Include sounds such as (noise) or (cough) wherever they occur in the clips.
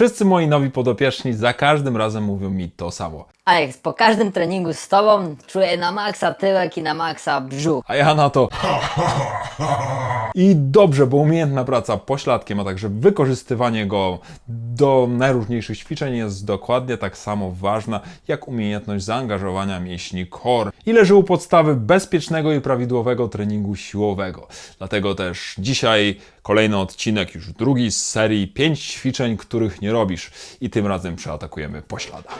Wszyscy moi nowi podopieczni za każdym razem mówią mi to samo. Alex, po każdym treningu z tobą czuję na maksa tyłek i na maksa brzuch. A ja na to. I dobrze, bo umiejętna praca pośladkiem, a także wykorzystywanie go do najróżniejszych ćwiczeń jest dokładnie tak samo ważna jak umiejętność zaangażowania mięśni core i leży u podstawy bezpiecznego i prawidłowego treningu siłowego. Dlatego też dzisiaj kolejny odcinek, już drugi z serii 5 ćwiczeń, których nie robisz. I tym razem przeatakujemy poślada.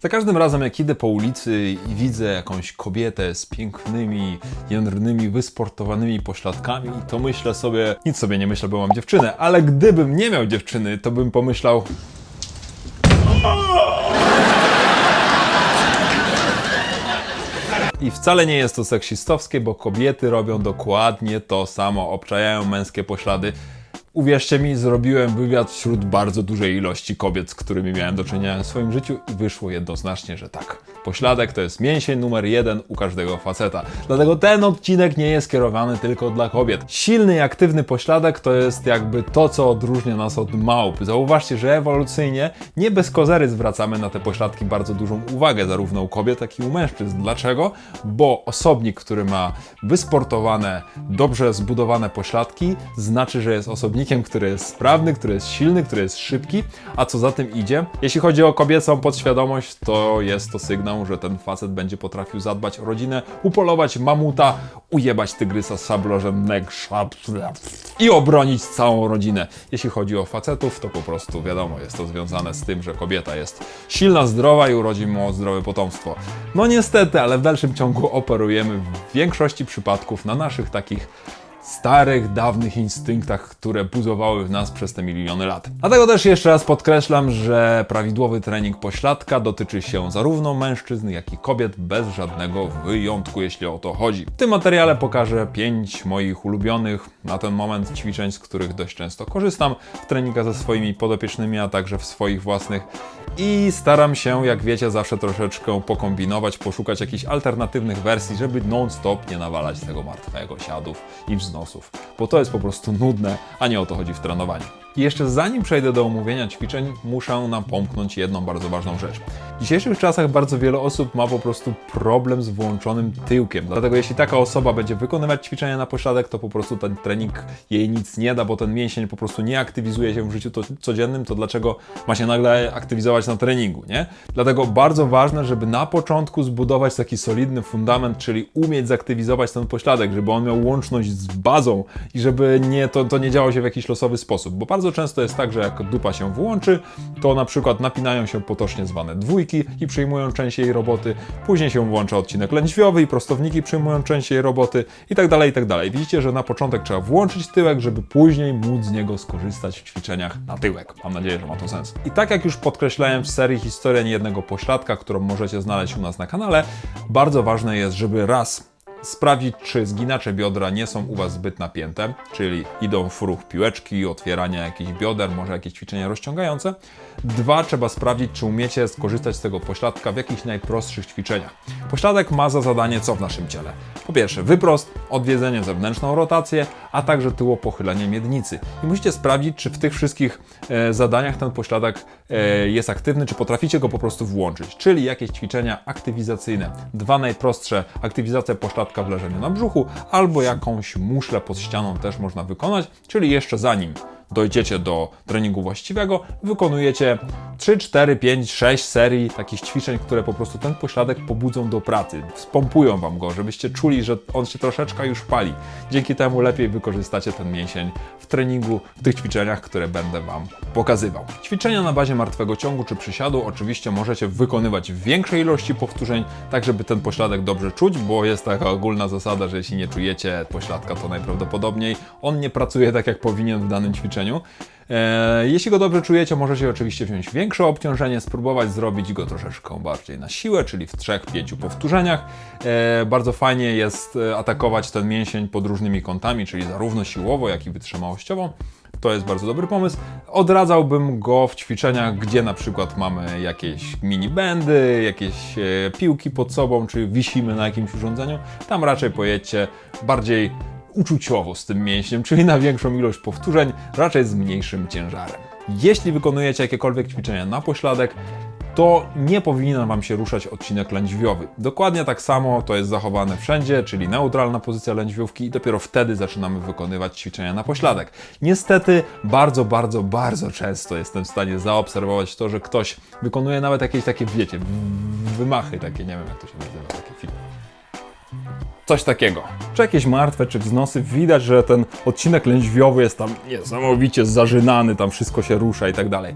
Za każdym razem, jak idę po ulicy i widzę jakąś kobietę z pięknymi, jędrnymi, wysportowanymi pośladkami, to myślę sobie, nic sobie nie myślę, bo mam dziewczynę, ale gdybym nie miał dziewczyny, to bym pomyślał, I wcale nie jest to seksistowskie, bo kobiety robią dokładnie to samo, obczajają męskie poślady. Uwierzcie mi, zrobiłem wywiad wśród bardzo dużej ilości kobiet, z którymi miałem do czynienia w swoim życiu i wyszło jednoznacznie, że tak. Pośladek to jest mięsień numer jeden u każdego faceta. Dlatego ten odcinek nie jest kierowany tylko dla kobiet. Silny i aktywny pośladek to jest jakby to, co odróżnia nas od małp. Zauważcie, że ewolucyjnie nie bez kozery zwracamy na te pośladki bardzo dużą uwagę, zarówno u kobiet, jak i u mężczyzn. Dlaczego? Bo osobnik, który ma wysportowane, dobrze zbudowane pośladki, znaczy, że jest osobnikiem, który jest sprawny, który jest silny, który jest szybki, a co za tym idzie, jeśli chodzi o kobiecą podświadomość, to jest to sygnał, że ten facet będzie potrafił zadbać o rodzinę, upolować mamuta, ujebać tygrysa z sablożem i obronić całą rodzinę. Jeśli chodzi o facetów, to po prostu wiadomo, jest to związane z tym, że kobieta jest silna, zdrowa i urodzi mu zdrowe potomstwo. No niestety, ale w dalszym ciągu operujemy w większości przypadków na naszych takich starych, dawnych instynktach, które buzowały w nas przez te miliony lat. Dlatego też jeszcze raz podkreślam, że prawidłowy trening pośladka dotyczy się zarówno mężczyzn, jak i kobiet bez żadnego wyjątku, jeśli o to chodzi. W tym materiale pokażę pięć moich ulubionych na ten moment ćwiczeń, z których dość często korzystam w treningach ze swoimi podopiecznymi, a także w swoich własnych i staram się, jak wiecie, zawsze troszeczkę pokombinować, poszukać jakichś alternatywnych wersji, żeby non-stop nie nawalać tego martwego siadów i wznosów, bo to jest po prostu nudne, a nie o to chodzi w trenowaniu. I jeszcze zanim przejdę do omówienia ćwiczeń, muszę napomknąć jedną bardzo ważną rzecz. W dzisiejszych czasach bardzo wiele osób ma po prostu problem z włączonym tyłkiem. Dlatego jeśli taka osoba będzie wykonywać ćwiczenia na pośladek, to po prostu ten trening jej nic nie da, bo ten mięsień po prostu nie aktywizuje się w życiu to, codziennym, to dlaczego ma się nagle aktywizować na treningu, nie? Dlatego bardzo ważne, żeby na początku zbudować taki solidny fundament, czyli umieć zaktywizować ten pośladek, żeby on miał łączność z bazą i żeby nie, to, to nie działo się w jakiś losowy sposób, bo bardzo często jest tak, że jak dupa się włączy, to na przykład napinają się potocznie zwane dwójki i przyjmują część jej roboty, później się włącza odcinek lędźwiowy i prostowniki przyjmują część jej roboty i tak dalej, i tak dalej. Widzicie, że na początek trzeba włączyć tyłek, żeby później móc z niego skorzystać w ćwiczeniach na tyłek. Mam nadzieję, że ma to sens. I tak jak już podkreślałem w serii Historia niejednego pośladka, którą możecie znaleźć u nas na kanale, bardzo ważne jest, żeby raz sprawdzić, czy zginacze biodra nie są u Was zbyt napięte, czyli idą w ruch piłeczki, otwierania jakichś bioder, może jakieś ćwiczenia rozciągające. Dwa, trzeba sprawdzić, czy umiecie skorzystać z tego pośladka w jakichś najprostszych ćwiczeniach. Pośladek ma za zadanie co w naszym ciele? Po pierwsze, wyprost, odwiedzenie, zewnętrzną rotację, a także tyło pochylenie miednicy. I musicie sprawdzić, czy w tych wszystkich e, zadaniach ten pośladek e, jest aktywny, czy potraficie go po prostu włączyć. Czyli jakieś ćwiczenia aktywizacyjne. Dwa najprostsze, aktywizacja pośladka w leżeniu na brzuchu, albo jakąś muszlę pod ścianą też można wykonać, czyli jeszcze zanim dojdziecie do treningu właściwego, wykonujecie 3, 4, 5, 6 serii takich ćwiczeń, które po prostu ten pośladek pobudzą do pracy, spompują Wam go, żebyście czuli, że on się troszeczkę już pali. Dzięki temu lepiej wykorzystacie ten mięsień w treningu, w tych ćwiczeniach, które będę Wam pokazywał. Ćwiczenia na bazie martwego ciągu czy przysiadu oczywiście możecie wykonywać w większej ilości powtórzeń, tak żeby ten pośladek dobrze czuć, bo jest taka ogólna zasada, że jeśli nie czujecie pośladka, to najprawdopodobniej on nie pracuje tak, jak powinien w danym ćwiczeniu. E, Jeśli go dobrze czujecie, możecie oczywiście wziąć większe obciążenie, spróbować zrobić go troszeczkę bardziej na siłę, czyli w 3-5 powtórzeniach. E, Bardzo fajnie jest e, atakować ten mięsień pod różnymi kątami, czyli zarówno siłowo, jak i wytrzymałościowo. To jest bardzo dobry pomysł. Odradzałbym go w ćwiczeniach, gdzie na przykład mamy jakieś mini bendy, jakieś piłki pod sobą, czy wisimy na jakimś urządzeniu. Tam raczej pojedźcie bardziej uczuciowo z tym mięśniem, czyli na większą ilość powtórzeń, raczej z mniejszym ciężarem. Jeśli wykonujecie jakiekolwiek ćwiczenia na pośladek, to nie powinien Wam się ruszać odcinek lędźwiowy. Dokładnie tak samo to jest zachowane wszędzie, czyli neutralna pozycja lędźwiówki i dopiero wtedy zaczynamy wykonywać ćwiczenia na pośladek. Niestety bardzo, bardzo, bardzo często jestem w stanie zaobserwować to, że ktoś wykonuje nawet jakieś takie, wiecie, wymachy takie, nie wiem jak to się nazywa, takie film. Coś takiego. Czy jakieś martwe, czy wznosy. Widać, że ten odcinek lędźwiowy jest tam niesamowicie zażynany, tam wszystko się rusza i tak dalej.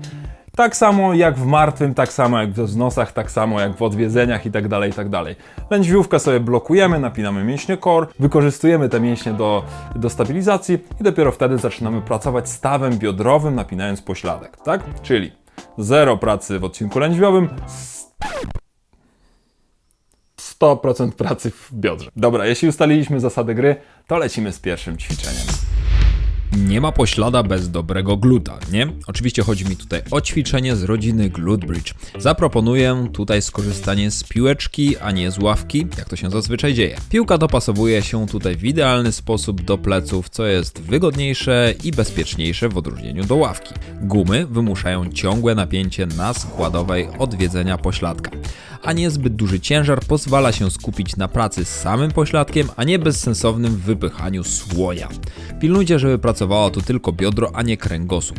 Tak samo jak w martwym, tak samo jak w wznosach, tak samo jak w odwiedzeniach i tak dalej, i tak dalej. Lędźwiówkę sobie blokujemy, napinamy mięśnie core, wykorzystujemy te mięśnie do, do stabilizacji i dopiero wtedy zaczynamy pracować stawem biodrowym, napinając pośladek, tak? Czyli zero pracy w odcinku lędźwiowym, 100% pracy w biodrze. Dobra, jeśli ustaliliśmy zasady gry, to lecimy z pierwszym ćwiczeniem. Nie ma poślada bez dobrego gluta, nie? Oczywiście chodzi mi tutaj o ćwiczenie z rodziny Glute Bridge. Zaproponuję tutaj skorzystanie z piłeczki, a nie z ławki, jak to się zazwyczaj dzieje. Piłka dopasowuje się tutaj w idealny sposób do pleców, co jest wygodniejsze i bezpieczniejsze w odróżnieniu do ławki. Gumy wymuszają ciągłe napięcie na składowej odwiedzenia pośladka a niezbyt duży ciężar pozwala się skupić na pracy z samym pośladkiem, a nie bezsensownym wypychaniu słonia. Pilnujcie, żeby pracowało tu tylko biodro, a nie kręgosłup.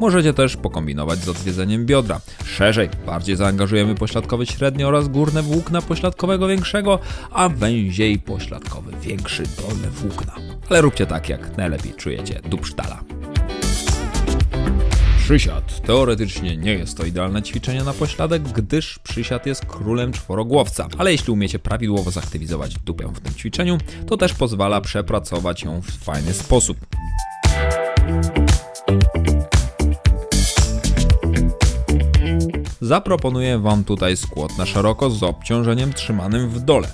Możecie też pokombinować z odwiedzeniem biodra. Szerzej, bardziej zaangażujemy pośladkowy średni oraz górne włókna pośladkowego większego, a węziej pośladkowy większy dolne włókna. Ale róbcie tak, jak najlepiej czujecie dupsztala. Przysiad. Teoretycznie nie jest to idealne ćwiczenie na pośladek, gdyż przysiad jest królem czworogłowca. Ale jeśli umiecie prawidłowo zaktywizować dupę w tym ćwiczeniu, to też pozwala przepracować ją w fajny sposób. Zaproponuję Wam tutaj skład na szeroko z obciążeniem trzymanym w dole.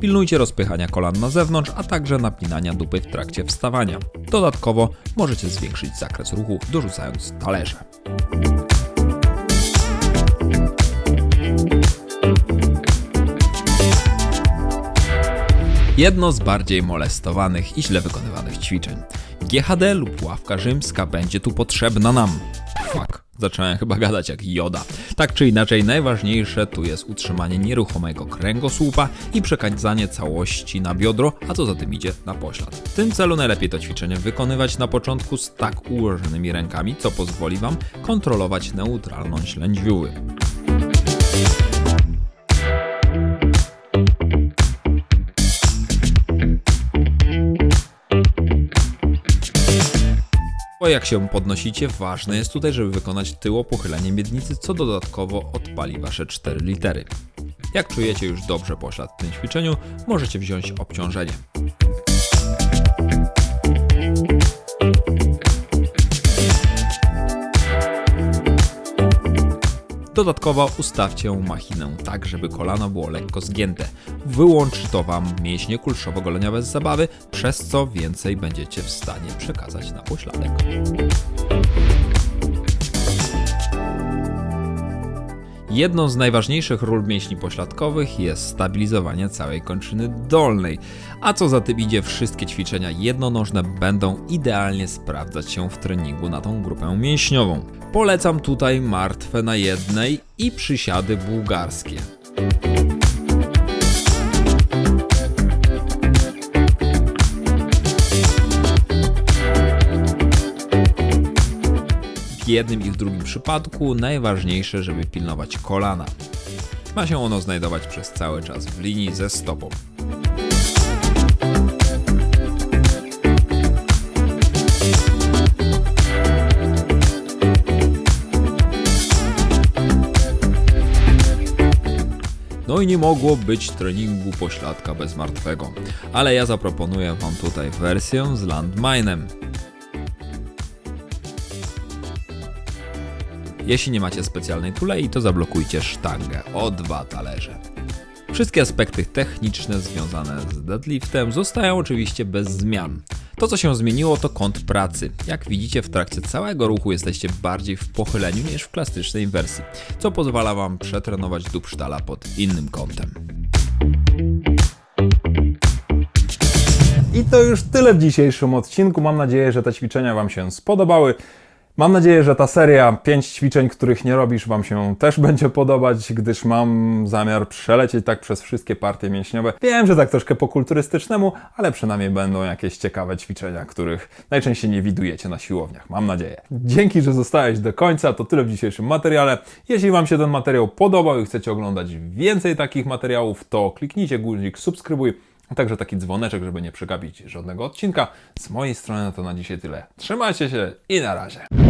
Pilnujcie rozpychania kolan na zewnątrz, a także napinania dupy w trakcie wstawania. Dodatkowo możecie zwiększyć zakres ruchu dorzucając talerze. Jedno z bardziej molestowanych i źle wykonywanych ćwiczeń. GHD lub ławka rzymska będzie tu potrzebna nam. Fuck. Zacząłem chyba gadać jak joda. Tak czy inaczej, najważniejsze tu jest utrzymanie nieruchomego kręgosłupa i przekazanie całości na biodro, a co za tym idzie na poślad. W tym celu najlepiej to ćwiczenie wykonywać na początku z tak ułożonymi rękami, co pozwoli Wam kontrolować neutralność lędźwiówy. Bo jak się podnosicie, ważne jest tutaj, żeby wykonać tyło pochylenie miednicy, co dodatkowo odpali Wasze 4 litery. Jak czujecie już dobrze poślad w tym ćwiczeniu, możecie wziąć obciążenie. Dodatkowo ustawcie machinę tak, żeby kolano było lekko zgięte. Wyłączy to Wam mięśnie kulszowo-goleniowe z zabawy, przez co więcej będziecie w stanie przekazać na pośladek. Jedną z najważniejszych ról mięśni pośladkowych jest stabilizowanie całej kończyny dolnej, a co za tym idzie, wszystkie ćwiczenia jednonożne będą idealnie sprawdzać się w treningu na tą grupę mięśniową. Polecam tutaj martwe na jednej i przysiady bułgarskie. W jednym i w drugim przypadku najważniejsze, żeby pilnować kolana. Ma się ono znajdować przez cały czas w linii ze stopą. No i nie mogło być treningu pośladka bez martwego, ale ja zaproponuję Wam tutaj wersję z landminem. Jeśli nie macie specjalnej tulei, to zablokujcie sztangę o dwa talerze. Wszystkie aspekty techniczne związane z deadliftem zostają oczywiście bez zmian. To, co się zmieniło, to kąt pracy. Jak widzicie, w trakcie całego ruchu jesteście bardziej w pochyleniu niż w klasycznej wersji, co pozwala Wam przetrenować dupsztala pod innym kątem. I to już tyle w dzisiejszym odcinku. Mam nadzieję, że te ćwiczenia Wam się spodobały. Mam nadzieję, że ta seria 5 ćwiczeń, których nie robisz, Wam się też (laughs) będzie podobać, gdyż mam zamiar przelecieć tak przez wszystkie partie mięśniowe. Wiem, że tak troszkę po kulturystycznemu, ale przynajmniej będą jakieś ciekawe ćwiczenia, których najczęściej nie widujecie na siłowniach. Mam nadzieję. Dzięki, że zostałeś do końca. To tyle w dzisiejszym materiale. Jeśli Wam się ten materiał podobał i chcecie oglądać więcej takich materiałów, to kliknijcie guzik subskrybuj a także taki dzwoneczek, żeby nie przegapić żadnego odcinka. Z mojej strony to na dzisiaj tyle. Trzymajcie się i na razie.